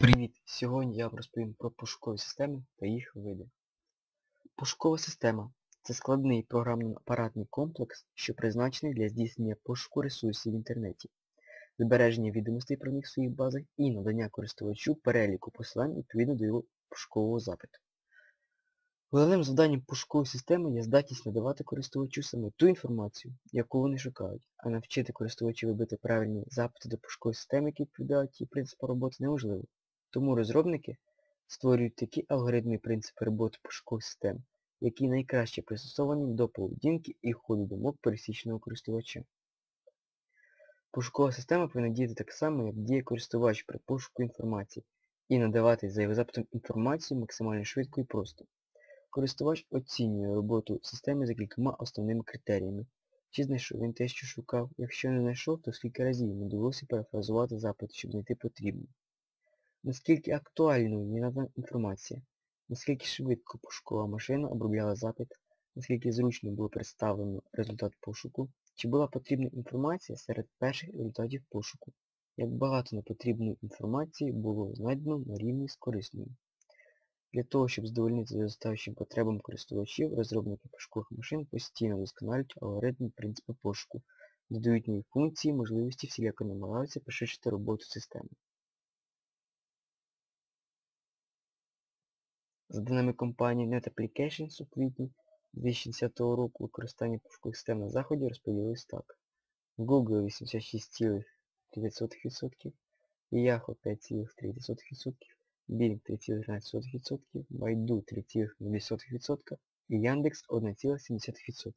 Привіт! Сьогодні я вам розповім про пошукові системи та їх види. Пошукова система це складний програмно-апаратний комплекс, що призначений для здійснення пошуку ресурсів в інтернеті, збереження відомостей про них в своїх базах і надання користувачу переліку посилань відповідно до його пошукового запиту. Головним завданням пошукової системи є здатність надавати користувачу саме ту інформацію, яку вони шукають, а навчити користувачів вибити правильні запити до пошукової системи, які відповідають її принципу роботи, неможливо. Тому розробники створюють такі алгоритми принципи роботи пошукових систем, які найкраще пристосовані до поведінки і ходу думок пересічного користувача. Пошукова система повинна діяти так само, як діє користувач при пошуку інформації, і надавати за його запитом інформацію максимально швидко і просто. Користувач оцінює роботу системи за кількома основними критеріями. Чи знайшов він те, що шукав, якщо не знайшов, то скільки разів йому довелося перефразувати запит, щоб знайти потрібне. Наскільки актуальною є надана інформація, наскільки швидко пошукова машина обробляла запит, наскільки зручно було представлено результат пошуку, чи була потрібна інформація серед перших результатів пошуку, як багато непотрібної інформації було знайдено на рівні з корисною. Для того, щоб задовольнити зростаючим потребам користувачів, розробники пошукових машин постійно досконалюють алгоритми принципи пошуку, додають нові функції, можливості всіляко намагаються пришвидшити роботу системи. За даними компанії NetApplications у квітні 2010 року використання пошукових систем на заході розподілилось так. Google 86,9%, Yahoo 5,3%, Bing 3,13%, Baidu 3,0% і Яндекс 1,7%.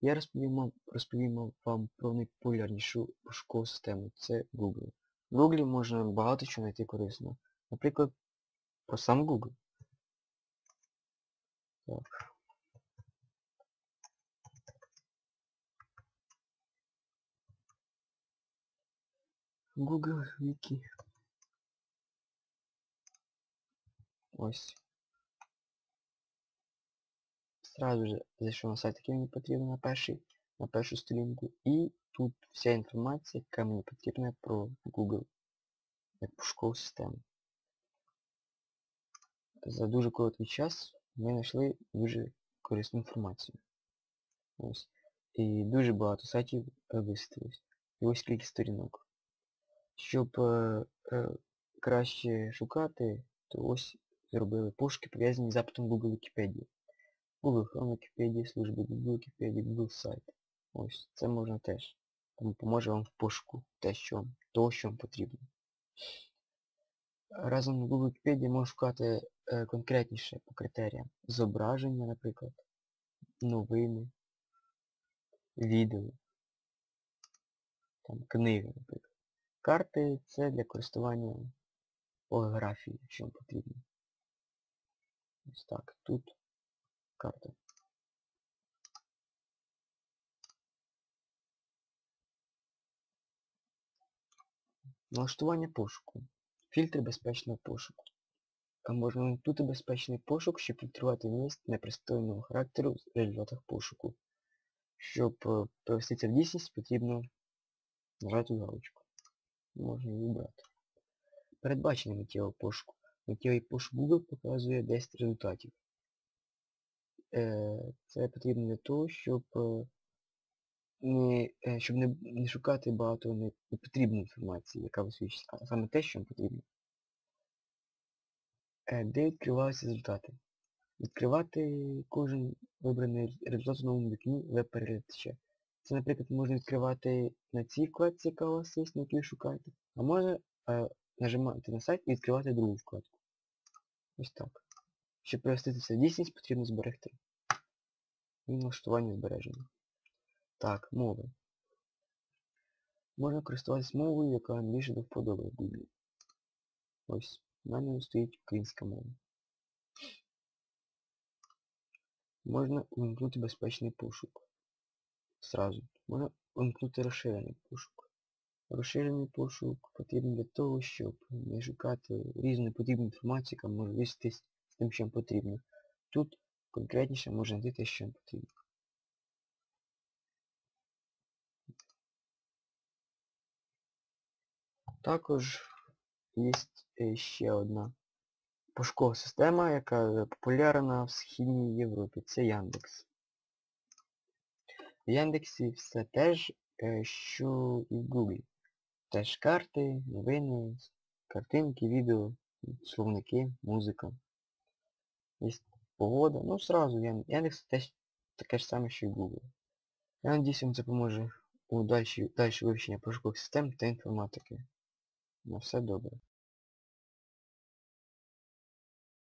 Я розповім, розповім вам про найпопулярнішу пошукову систему. Це Google. В Google можна багато чого знайти корисно. Наприклад, про сам Google. Так. Google Wiki. Ось. Сразу же зайшов на сайт, який мені потрібен на перший, на першу сторінку. І тут вся інформація, яка мені потрібна про Google як пошукову систему. За дуже короткий час ми знайшли дуже корисну інформацію. Ось. І дуже багато сайтів висвітилось. І ось кілька сторінок. Щоб е, е, краще шукати, то ось зробили пошуки пов'язані з запитом Google Wikipedia. Google Chrome Wikipedia, служби Google Wikipedia, Google сайт. Ось, це можна теж. Тому поможе вам в пошуку те, що, того, що вам потрібно. Разом з Google Wikipedia можна шукати конкретніше по критеріям. Зображення, наприклад, новини, відео, там, книги, наприклад. Карти це для користування по географії, якщо вам потрібно. Ось так, тут карта. Налаштування пошуку. Фільтр безпечного пошуку. А можна вимкнути безпечний пошук, щоб фільтрувати міст непристойного характеру в результатах пошуку. Щоб е, провести це в дійсність, потрібно нажати галочку. Можна її вибрати. Передбачення миттєвого пошуку. Миттєвий пошук Google показує 10 результатів. Це потрібно для того, щоб не, щоб не, не шукати багато непотрібної інформації, яка висвічується, а саме те, що вам потрібно. Де відкриваються результати? Відкривати кожен вибраний результат у новому вікні веб-переглядача. Це, наприклад, можна відкривати на цій вкладці, яка у вас є, на якій шукаєте. А можна е, нажимати на сайт і відкривати другу вкладку. Ось так. Щоб привести це в дійсність, потрібно зберегти. І налаштування збереження. Так, мови. Можна користуватися мовою, яка більше до вподоби в Google. Ось, в мене стоїть українська мова. Можна увімкнути безпечний пошук. Сразу. Можна увімкнути розширений пошук. Розширений пошук потрібен для того, щоб не шукати різну потрібну інформацію, яка може виситись з тим, що потрібно. Тут конкретніше можна знайти те, що потрібно. Також є е, ще одна пошукова система, яка популярна в Східній Європі. Це Яндекс. В Яндексі все теж, е, що і в Гуглі. Теж карти, новини, картинки, відео, словники, музика. Є погода. Ну, сразу Ян- Яндекс теж таке ж саме, що і Google. Я надіюсь, вам це допоможе у дальше вивчення пошукових систем та інформатики. На все добре.